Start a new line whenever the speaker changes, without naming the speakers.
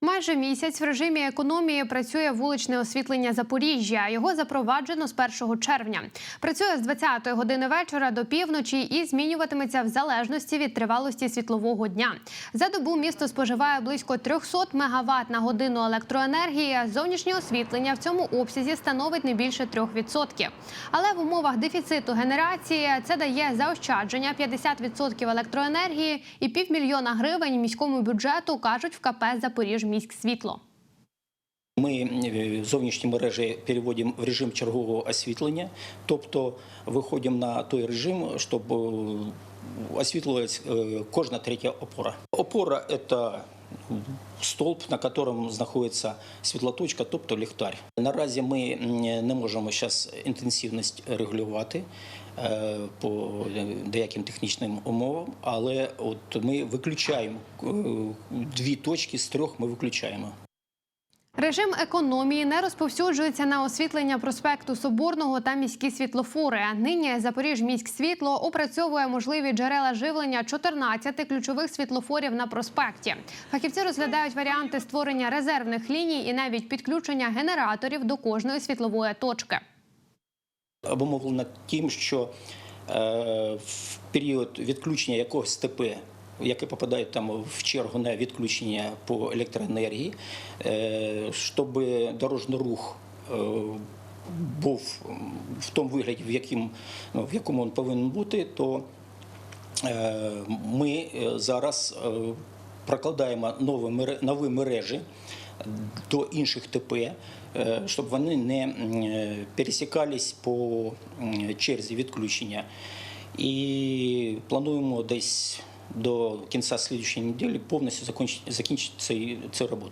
Майже місяць в режимі економії працює вуличне освітлення Запоріжжя. Його запроваджено з 1 червня. Працює з 20 години вечора до півночі і змінюватиметься в залежності від тривалості світлового дня. За добу місто споживає близько 300 мегаватт на годину електроенергії. Зовнішнє освітлення в цьому обсязі становить не більше 3%. Але в умовах дефіциту генерації це дає заощадження 50% електроенергії і півмільйона гривень міському бюджету, кажуть в КП Запоріж міськсвітло.
Ми е, зовнішні мережі переводимо в режим чергового освітлення, тобто виходимо на той режим, щоб освітлювалася освітлювалась е, кожна третя опора. Опора це столб, на котором знаходиться світлоточка, тобто ліхтар. Наразі ми не можемо зараз інтенсивність регулювати е, по деяким технічним умовам, але от ми виключаємо е, дві точки з трьох. Ми виключаємо.
Режим економії не розповсюджується на освітлення проспекту Соборного та міські світлофори. Нині Запоріжміськсвітло опрацьовує можливі джерела живлення 14 ключових світлофорів на проспекті. Фахівці розглядають варіанти створення резервних ліній і навіть підключення генераторів до кожної світлової точки.
обумовлено тим, що е, в період відключення якогось ТП, яке попадає там в чергу на відключення по електроенергії, е, щоб дорожній рух е, був в тому вигляді, в, яким, ну, в якому він повинен бути, то е, ми зараз прокладаємо нові нові мережі до інших ТП, щоб вони не пересікались по черзі відключення. І плануємо десь до кінця слідчої неділі повністю закінчити, цей- цю роботу.